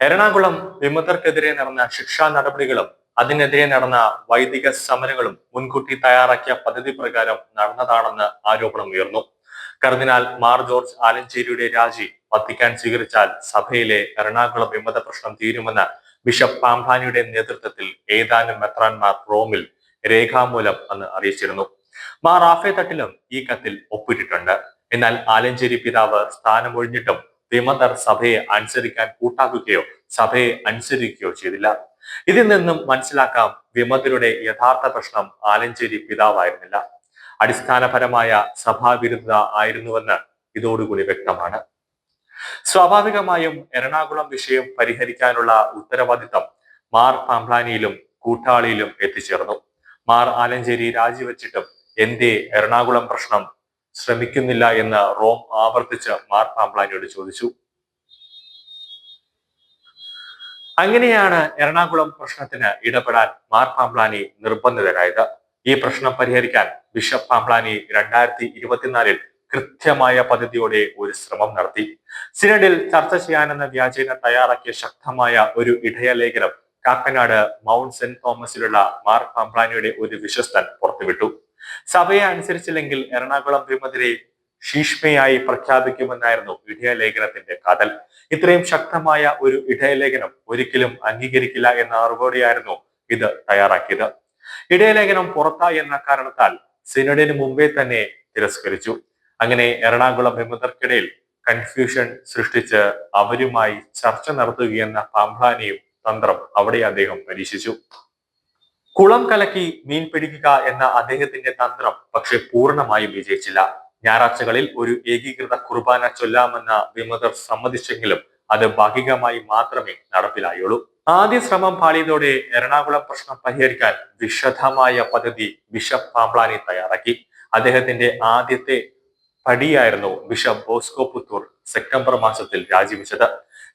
എറണാകുളം വിമതർക്കെതിരെ നടന്ന ശിക്ഷാ നടപടികളും അതിനെതിരെ നടന്ന വൈദിക സമരങ്ങളും മുൻകൂട്ടി തയ്യാറാക്കിയ പദ്ധതി പ്രകാരം നടന്നതാണെന്ന് ആരോപണം ഉയർന്നു. കർദിനാൽ മാർ ജോർജ് ആലഞ്ചേരിയുടെ രാജി വത്തിക്കാൻ സ്വീകരിച്ചാൽ സഭയിലെ എറണാകുളം വിമത പ്രശ്നം തീരുമെന്ന് ബിഷപ്പ് പാമ്പാനിയുടെ നേതൃത്വത്തിൽ ഏതാനും മെത്രാൻമാർ റോമിൽ രേഖാമൂലം അന്ന് അറിയിച്ചിരുന്നു. മാർ ആഫേ തട്ടിലും ഈ കത്തിൽ ഒപ്പിട്ടിട്ടുണ്ട്. എന്നാൽ ആലഞ്ചേരി പിതാവ് സ്ഥാനമൊഴിഞ്ഞിട്ടും വിമതർ സഭയെ അനുസരിക്കാൻ കൂട്ടാക്കുകയോ സഭയെ അനുസരിക്കുകയോ ചെയ്തില്ല. ഇതിൽ നിന്നും മനസ്സിലാക്കാം വിമതരുടെ യഥാർത്ഥ പ്രശ്നം ആലഞ്ചേരി പിതാവായിരുന്നില്ല. അടിസ്ഥാനപരമായ സഭാവിരുദ്ധ ആയിരുന്നുവെന്ന് ഇതോടുകൂടി വ്യക്തമാണ്. സ്വാഭാവികമായും എറണാകുളം വിഷയം പരിഹരിക്കാനുള്ള ഉത്തരവാദിത്തം മാർ പാംപ്ലാനിയിലും കൂട്ടാളിയിലും എത്തിച്ചേർന്നു. മാർ ആലഞ്ചേരി രാജിവെച്ചിട്ടും എന്തേ എറണാകുളം പ്രശ്നം ശ്രമിക്കുന്നില്ല എന്ന് റോം ആവർത്തിച്ച് മാർ പാംപ്ലാനിയോട് ചോദിച്ചു. അങ്ങനെയാണ് എറണാകുളം പ്രശ്നത്തിന് ഇടപെടാൻ മാർ പാംപ്ലാനി നിർബന്ധിതരായത്. ഈ പ്രശ്നം പരിഹരിക്കാൻ ബിഷപ്പ് പാംപ്ലാനി രണ്ടായിരത്തി ഇരുപത്തിനാലിൽ കൃത്യമായ പദ്ധതിയോടെ ഒരു ശ്രമം നടത്തി. സിനഡിൽ ചർച്ച ചെയ്യാനെന്ന വ്യാജേന തയ്യാറാക്കിയ ശക്തമായ ഒരു ഇടയലേഖനം കാക്കനാട് മൗണ്ട് സെന്റ് തോമസിലുള്ള മാർ പാംപ്ലാനിയുടെ ഒരു വിശ്വസ്തൻ പുറത്തുവിട്ടു. സഭയെ അനുസരിച്ചില്ലെങ്കിൽ എറണാകുളം ഭീമതിരെ ശീഷ്മയായി പ്രഖ്യാപിക്കുമെന്നായിരുന്നു ഇടയലേഖനത്തിന്റെ കാതൽ. ഇത്രയും ശക്തമായ ഒരു ഇടയലേഖനം ഒരിക്കലും അംഗീകരിക്കില്ല എന്ന അറിവോടെയായിരുന്നു ഇത് തയ്യാറാക്കിയത്. ഇടയലേഖനം പുറത്തായി എന്ന കാരണത്താൽ സിനഡിന് മുമ്പേ തന്നെ തിരസ്കരിച്ചു. അങ്ങനെ എറണാകുളം വിമതർക്കിടയിൽ കൺഫ്യൂഷൻ സൃഷ്ടിച്ച് അവരുമായി ചർച്ച നടത്തുകയെന്ന പാംപ്ലാനിയും തന്ത്രം അവിടെ അദ്ദേഹം പരീക്ഷിച്ചു. കുളം കലക്കി മീൻ പിടിക്കുക എന്ന അദ്ദേഹത്തിന്റെ തന്ത്രം പക്ഷെ പൂർണമായും വിജയിച്ചില്ല. ഞായറാഴ്ചകളിൽ ഒരു ഏകീകൃത കുർബാന ചൊല്ലാമെന്ന വിമതർ സമ്മതിച്ചെങ്കിലും അത് ഭാഗികമായി മാത്രമേ നടപ്പിലായുള്ളൂ. ആദ്യ ശ്രമം പാളിയതോടെ എറണാകുളം പ്രശ്നം പരിഹരിക്കാൻ വിശദമായ പദ്ധതി ബിഷപ്പ് പാംപ്ലാനി തയ്യാറാക്കി. അദ്ദേഹത്തിന്റെ ആദ്യത്തെ പടിയായിരുന്നു ബിഷപ്പ് ബോസ്കോ പുത്തൂർ സെപ്റ്റംബർ മാസത്തിൽ രാജിവെച്ചത്.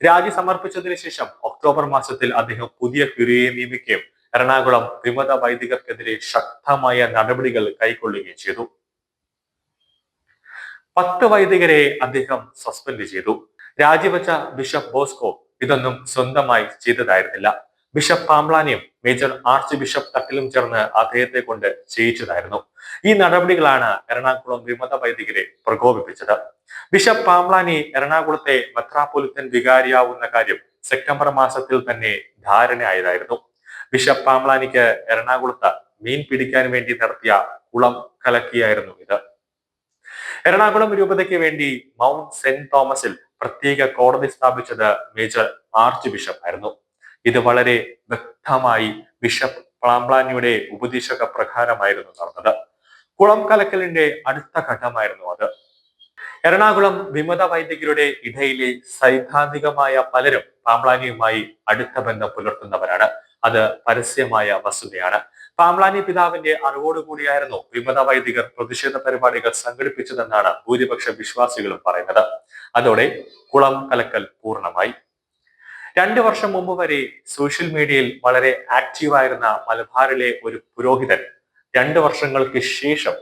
രാജി സമർപ്പിച്ചതിന് ശേഷം ഒക്ടോബർ മാസത്തിൽ അദ്ദേഹം പുതിയ ക്യൂരിയെ നിയമിക്കുകയും എറണാകുളം വിമത വൈദികർക്കെതിരെ ശക്തമായ നടപടികൾ കൈക്കൊള്ളുകയും ചെയ്തു. പത്ത് വൈദികരെ അദ്ദേഹം സസ്പെൻഡ് ചെയ്തു. രാജിവെച്ച ബിഷപ്പ് ബോസ്കോ ഇതൊന്നും സ്വന്തമായി ചെയ്തതായിരുന്നില്ല. ബിഷപ്പ് പാംലാനിയും മേജർ ആർച്ച് ബിഷപ്പ് തട്ടിലും ചേർന്ന് അദ്ദേഹത്തെ കൊണ്ട് ചെയ്യിച്ചതായിരുന്നു ഈ നടപടികളാണ് എറണാകുളം വിമത വൈദികരെ പ്രകോപിപ്പിച്ചത്. ബിഷപ്പ് പാംലാനി എറണാകുളത്തെ മെത്രാപൊലിത്തൻ വികാരിയാവുന്ന കാര്യം സെപ്റ്റംബർ മാസത്തിൽ തന്നെ ധാരണയായതായിരുന്നു. ബിഷപ്പ് പാംപ്ലാനിക്ക് എറണാകുളത്ത് മീൻ പിടിക്കാൻ വേണ്ടി നടത്തിയ കുളം കലക്കിയായിരുന്നു ഇത്. എറണാകുളം രൂപതയ്ക്ക് വേണ്ടി മൗണ്ട് സെന്റ് തോമസിൽ പ്രത്യേക കോടതി സ്ഥാപിച്ചത് മേജർ ആർച്ച് ബിഷപ്പ് ആയിരുന്നു. ഇത് വളരെ വ്യക്തമായി ബിഷപ്പ് പാംപ്ലാനിയുടെ ഉപദേശക പ്രകാരമായിരുന്നു നടന്നത്. കുളം കലക്കലിന്റെ അടുത്ത ഘട്ടമായിരുന്നു അത്. എറണാകുളം വിമത വൈദികരുടെ ഇടയിലെ സൈദ്ധാന്തികമായ പലരും പാംപ്ലാനിയുമായി അടുത്ത ബന്ധം പുലർത്തുന്നവരാണ്. അത് പരസ്യമായ വസ്തുതയാണ്. പാംലാനി പിതാവിന്റെ അറിവോടുകൂടിയായിരുന്നു വിമത വൈദികർ പ്രതിഷേധ പരിപാടികൾ സംഘടിപ്പിച്ചതെന്നാണ് ഭൂരിപക്ഷ വിശ്വാസികളും പറയുന്നത്. അതോടെ കുളം കലക്കൽ പൂർണമായി. രണ്ടു വർഷം മുമ്പ് വരെ സോഷ്യൽ മീഡിയയിൽ വളരെ ആക്റ്റീവായിരുന്ന മലബാറിലെ ഒരു പുരോഹിതൻ രണ്ടു വർഷങ്ങൾക്ക് ശേഷം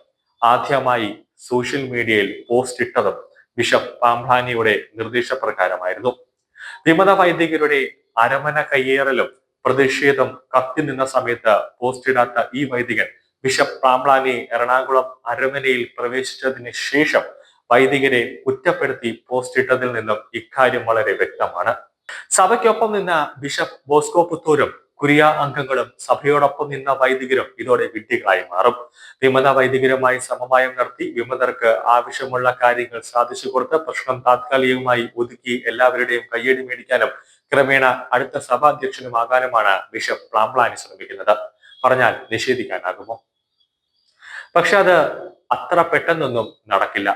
ആദ്യമായി സോഷ്യൽ മീഡിയയിൽ പോസ്റ്റ് ഇട്ടതും ബിഷപ്പ് പാംഹാനിയുടെ നിർദ്ദേശപ്രകാരമായിരുന്നു. വിമത വൈദികരുടെ അരമന കയ്യേറലും പ്രതിഷേധം കത്തി നിന്ന സമയത്ത് പോസ്റ്റ് ഇടാത്ത ഈ വൈദികൻ ബിഷപ്പ് പാംപ്ലാനി എറണാകുളം അരമനയിൽ പ്രവേശിച്ചതിന് ശേഷം വൈദികരെ കുറ്റപ്പെടുത്തി പോസ്റ്റ് ഇട്ടതിൽ നിന്നും ഇക്കാര്യം വളരെ വ്യക്തമാണ്. സഭയ്ക്കൊപ്പം നിന്ന ബിഷപ്പ് ബോസ്കോ പുത്തൂരും കുരിയ അംഗങ്ങളും സഭയോടൊപ്പം നിന്ന വൈദികരും ഇതോടെ വിഡ്ഢികളായി മാറും. വിമത വൈദികരുമായി സമവായം നടത്തി വിമതർക്ക് ആവശ്യമുള്ള കാര്യങ്ങൾ സാധിച്ചു കൊടുത്ത് പ്രശ്നം താത്കാലികമായി ഒതുക്കി എല്ലാവരുടെയും കയ്യടി മേടിക്കാനും ക്രമേണ അടുത്ത സഭാധ്യക്ഷനുമാകാനുമാണ് ബിഷപ്പ് പ്ലാംപ്ലാനി ശ്രമിക്കുന്നത്. പറഞ്ഞാൽ നിഷേധിക്കാനാകുമോ? പക്ഷെ അത് അത്ര പെട്ടെന്നൊന്നും നടക്കില്ല.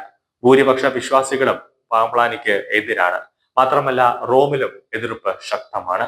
ഭൂരിപക്ഷ വിശ്വാസികളും പാംപ്ലാനിക്ക് എതിരാണ്. മാത്രമല്ല റോമിലും എതിർപ്പ് ശക്തമാണ്.